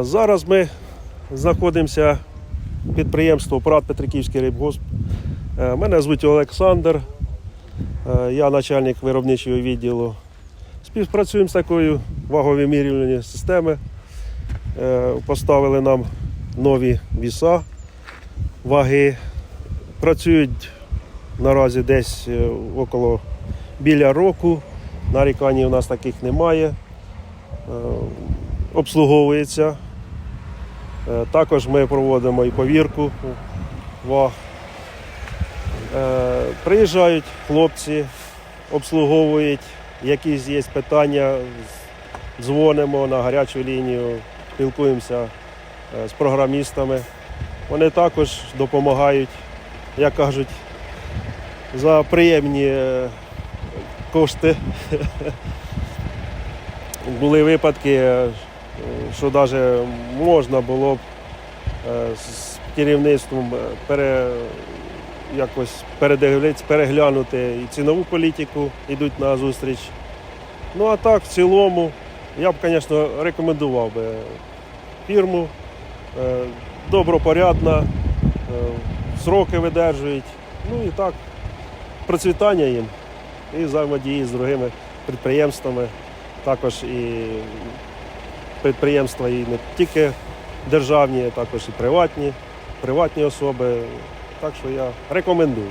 Зараз ми знаходимося підприємство ПРАТ Петриківський рибгосп. Е, Мене звуть Олександр, Е, я начальник виробничого відділу. Співпрацюємо з такою ваговимірювальної системи. Е, Поставили нам нові віса, ваги. Працюють наразі десь около біля року. Нарікань у нас таких немає. Обслуговується. Е, Також ми проводимо і повірку ваг. Е, Приїжджають хлопці, обслуговують, якісь є питання, дзвонимо на гарячу лінію, спілкуємося е, з програмістами. Вони також допомагають, як кажуть, за приємні кошти. Були випадки, що навіть можна було б е, з керівництвом е, пере, якось переглянути і цінову політику, йдуть на зустріч. Ну а так, в цілому, я б, звісно, рекомендував би фірму. Е, Добропорядна, сроки видержують. Ну і так, процвітання їм і взаємодії з другими підприємствами. Також і підприємства і не тільки державні, а також і приватні, приватні особи. Так що я рекомендую.